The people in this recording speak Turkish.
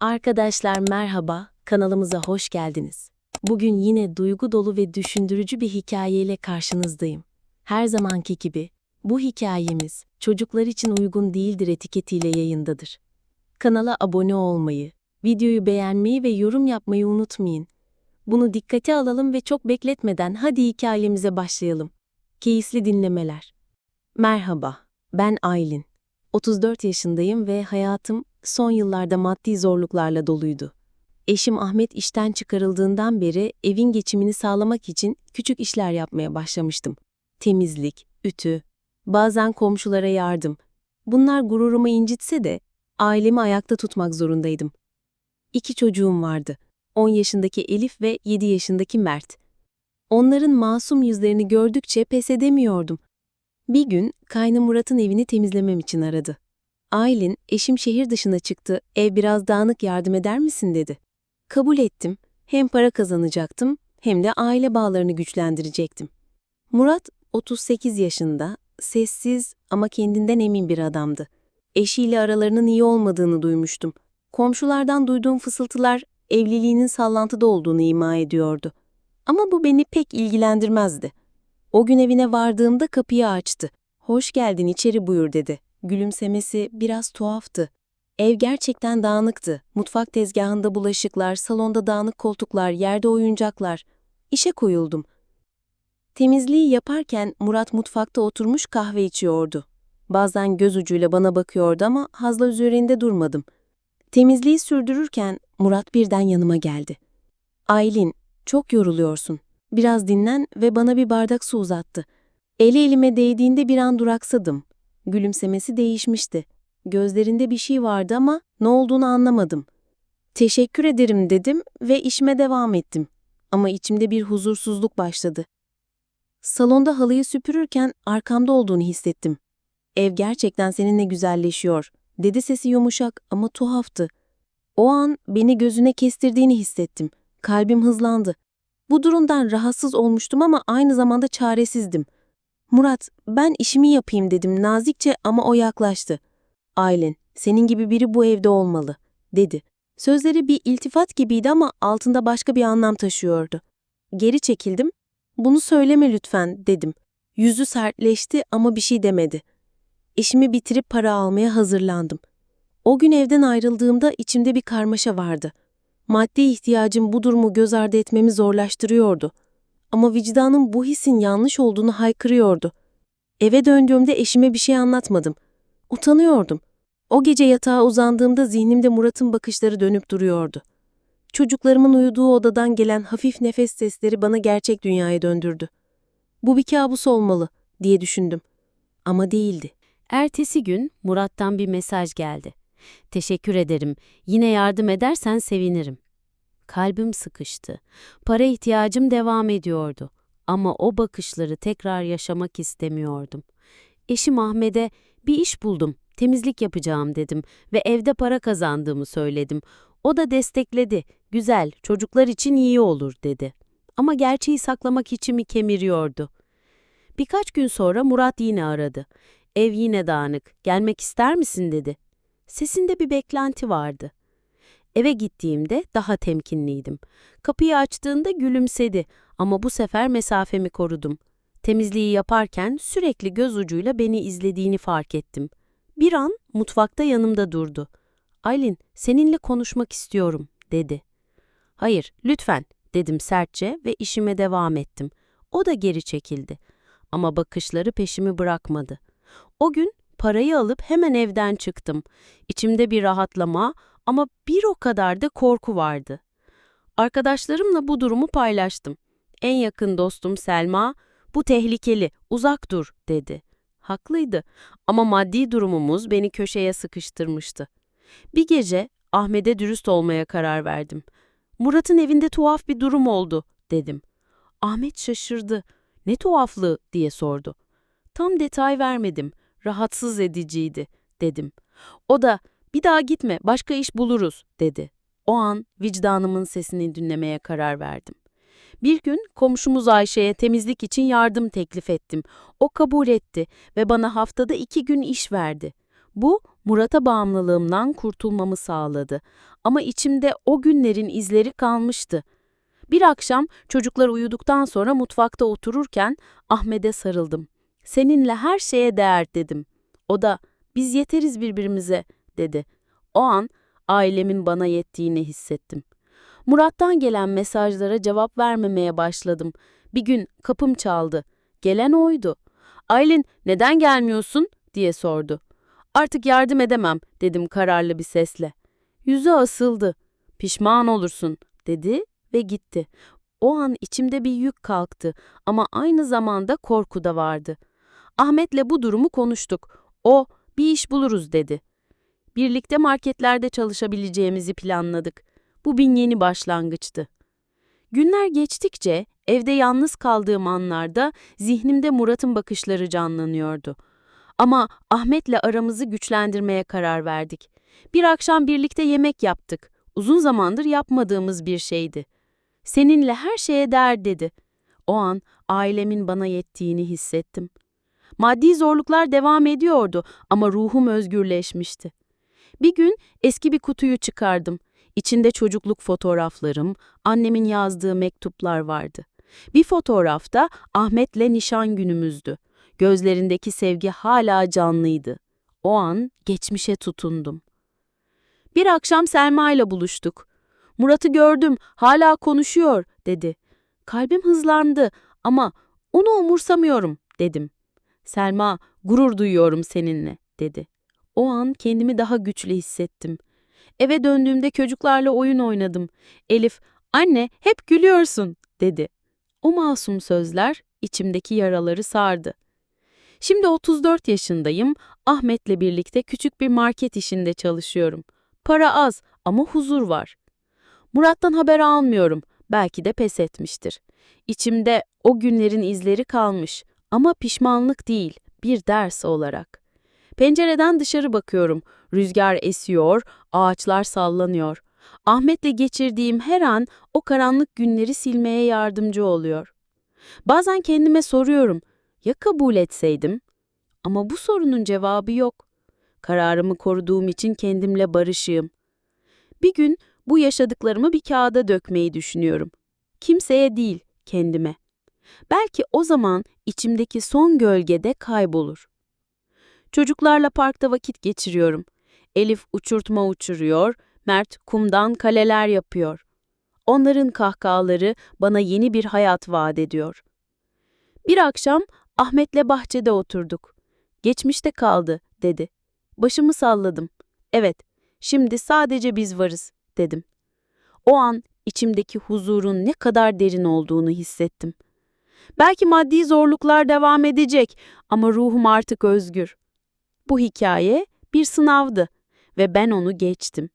Arkadaşlar merhaba, kanalımıza hoş geldiniz. Bugün yine duygu dolu ve düşündürücü bir hikayeyle karşınızdayım. Her zamanki gibi bu hikayemiz çocuklar için uygun değildir etiketiyle yayındadır. Kanala abone olmayı, videoyu beğenmeyi ve yorum yapmayı unutmayın. Bunu dikkate alalım ve çok bekletmeden hadi hikayemize başlayalım. Keyifli dinlemeler. Merhaba, ben Aylin. 34 yaşındayım ve hayatım son yıllarda maddi zorluklarla doluydu. Eşim Ahmet işten çıkarıldığından beri evin geçimini sağlamak için küçük işler yapmaya başlamıştım. Temizlik, ütü, bazen komşulara yardım. Bunlar gururumu incitse de ailemi ayakta tutmak zorundaydım. İki çocuğum vardı. 10 yaşındaki Elif ve 7 yaşındaki Mert. Onların masum yüzlerini gördükçe pes edemiyordum. Bir gün kaynım Murat'ın evini temizlemem için aradı. Aylin, eşim şehir dışına çıktı, ev biraz dağınık yardım eder misin dedi. Kabul ettim. Hem para kazanacaktım hem de aile bağlarını güçlendirecektim. Murat 38 yaşında, sessiz ama kendinden emin bir adamdı. Eşiyle aralarının iyi olmadığını duymuştum. Komşulardan duyduğum fısıltılar evliliğinin sallantıda olduğunu ima ediyordu. Ama bu beni pek ilgilendirmezdi. O gün evine vardığımda kapıyı açtı. Hoş geldin içeri buyur dedi. Gülümsemesi biraz tuhaftı. Ev gerçekten dağınıktı. Mutfak tezgahında bulaşıklar, salonda dağınık koltuklar, yerde oyuncaklar. İşe koyuldum. Temizliği yaparken Murat mutfakta oturmuş kahve içiyordu. Bazen göz ucuyla bana bakıyordu ama hazla üzerinde durmadım. Temizliği sürdürürken Murat birden yanıma geldi. Aylin, çok yoruluyorsun. Biraz dinlen ve bana bir bardak su uzattı. Eli elime değdiğinde bir an duraksadım. Gülümsemesi değişmişti. Gözlerinde bir şey vardı ama ne olduğunu anlamadım. Teşekkür ederim dedim ve işime devam ettim. Ama içimde bir huzursuzluk başladı. Salonda halıyı süpürürken arkamda olduğunu hissettim. Ev gerçekten seninle güzelleşiyor, dedi sesi yumuşak ama tuhaftı. O an beni gözüne kestirdiğini hissettim. Kalbim hızlandı. Bu durumdan rahatsız olmuştum ama aynı zamanda çaresizdim. Murat, ben işimi yapayım dedim nazikçe ama o yaklaştı. Aylin, senin gibi biri bu evde olmalı, dedi. Sözleri bir iltifat gibiydi ama altında başka bir anlam taşıyordu. Geri çekildim. Bunu söyleme lütfen, dedim. Yüzü sertleşti ama bir şey demedi. İşimi bitirip para almaya hazırlandım. O gün evden ayrıldığımda içimde bir karmaşa vardı. Maddi ihtiyacım bu durumu göz ardı etmemi zorlaştırıyordu. Ama vicdanım bu hisin yanlış olduğunu haykırıyordu. Eve döndüğümde eşime bir şey anlatmadım. Utanıyordum. O gece yatağa uzandığımda zihnimde Murat'ın bakışları dönüp duruyordu. Çocuklarımın uyuduğu odadan gelen hafif nefes sesleri bana gerçek dünyaya döndürdü. Bu bir kabus olmalı diye düşündüm. Ama değildi. Ertesi gün Murat'tan bir mesaj geldi. Teşekkür ederim. Yine yardım edersen sevinirim. Kalbim sıkıştı. Para ihtiyacım devam ediyordu. Ama o bakışları tekrar yaşamak istemiyordum. Eşim Ahmet'e bir iş buldum, temizlik yapacağım dedim ve evde para kazandığımı söyledim. O da destekledi. Güzel, çocuklar için iyi olur dedi. Ama gerçeği saklamak içimi kemiriyordu. Birkaç gün sonra Murat yine aradı. Ev yine dağınık, gelmek ister misin dedi. Sesinde bir beklenti vardı. Eve gittiğimde daha temkinliydim. Kapıyı açtığında gülümsedi ama bu sefer mesafemi korudum. Temizliği yaparken sürekli göz ucuyla beni izlediğini fark ettim. Bir an mutfakta yanımda durdu. Aylin, seninle konuşmak istiyorum, dedi. Hayır, lütfen, dedim sertçe ve işime devam ettim. O da geri çekildi. Ama bakışları peşimi bırakmadı. O gün parayı alıp hemen evden çıktım. İçimde bir rahatlama ama bir o kadar da korku vardı. Arkadaşlarımla bu durumu paylaştım. En yakın dostum Selma, bu tehlikeli, uzak dur dedi. Haklıydı ama maddi durumumuz beni köşeye sıkıştırmıştı. Bir gece Ahmet'e dürüst olmaya karar verdim. Murat'ın evinde tuhaf bir durum oldu dedim. Ahmet şaşırdı. Ne tuhaflığı diye sordu. Tam detay vermedim. Rahatsız ediciydi dedim. O da bir daha gitme, başka iş buluruz, dedi. O an vicdanımın sesini dinlemeye karar verdim. Bir gün komşumuz Ayşe'ye temizlik için yardım teklif ettim. O kabul etti ve bana haftada iki gün iş verdi. Bu, Murat'a bağımlılığımdan kurtulmamı sağladı. Ama içimde o günlerin izleri kalmıştı. Bir akşam çocuklar uyuduktan sonra mutfakta otururken Ahmet'e sarıldım. Seninle her şeye değer dedim. O da biz yeteriz birbirimize dedi. O an ailemin bana yettiğini hissettim. Murat'tan gelen mesajlara cevap vermemeye başladım. Bir gün kapım çaldı. Gelen oydu. Aylin neden gelmiyorsun diye sordu. Artık yardım edemem dedim kararlı bir sesle. Yüzü asıldı. Pişman olursun dedi ve gitti. O an içimde bir yük kalktı ama aynı zamanda korku da vardı. Ahmet'le bu durumu konuştuk. O bir iş buluruz dedi. Birlikte marketlerde çalışabileceğimizi planladık. Bu bir yeni başlangıçtı. Günler geçtikçe evde yalnız kaldığım anlarda zihnimde Murat'ın bakışları canlanıyordu. Ama Ahmet'le aramızı güçlendirmeye karar verdik. Bir akşam birlikte yemek yaptık. Uzun zamandır yapmadığımız bir şeydi. Seninle her şeye değer dedi. O an ailemin bana yettiğini hissettim. Maddi zorluklar devam ediyordu ama ruhum özgürleşmişti. Bir gün eski bir kutuyu çıkardım. İçinde çocukluk fotoğraflarım, annemin yazdığı mektuplar vardı. Bir fotoğrafta Ahmet'le nişan günümüzdü. Gözlerindeki sevgi hala canlıydı. O an geçmişe tutundum. Bir akşam Selma ile buluştuk. Murat'ı gördüm, hala konuşuyor, dedi. Kalbim hızlandı ama onu umursamıyorum, dedim. Selma, gurur duyuyorum seninle, dedi. O an kendimi daha güçlü hissettim. Eve döndüğümde çocuklarla oyun oynadım. Elif, anne hep gülüyorsun, dedi. O masum sözler içimdeki yaraları sardı. Şimdi 34 yaşındayım, Ahmet'le birlikte küçük bir market işinde çalışıyorum. Para az ama huzur var. Murat'tan haber almıyorum, belki de pes etmiştir. İçimde o günlerin izleri kalmış ama pişmanlık değil, bir ders olarak. Pencereden dışarı bakıyorum. Rüzgar esiyor, ağaçlar sallanıyor. Ahmet'le geçirdiğim her an o karanlık günleri silmeye yardımcı oluyor. Bazen kendime soruyorum, ya kabul etseydim? Ama bu sorunun cevabı yok. Kararımı koruduğum için kendimle barışığım. Bir gün bu yaşadıklarımı bir kağıda dökmeyi düşünüyorum. Kimseye değil, kendime. Belki o zaman içimdeki son gölgede kaybolur. Çocuklarla parkta vakit geçiriyorum. Elif uçurtma uçuruyor, Mert kumdan kaleler yapıyor. Onların kahkahaları bana yeni bir hayat vaat ediyor. Bir akşam Ahmet'le bahçede oturduk. Geçmişte kaldı, dedi. Başımı salladım. Evet, şimdi sadece biz varız, dedim. O an içimdeki huzurun ne kadar derin olduğunu hissettim. Belki maddi zorluklar devam edecek ama ruhum artık özgür. Bu hikaye bir sınavdı ve ben onu geçtim.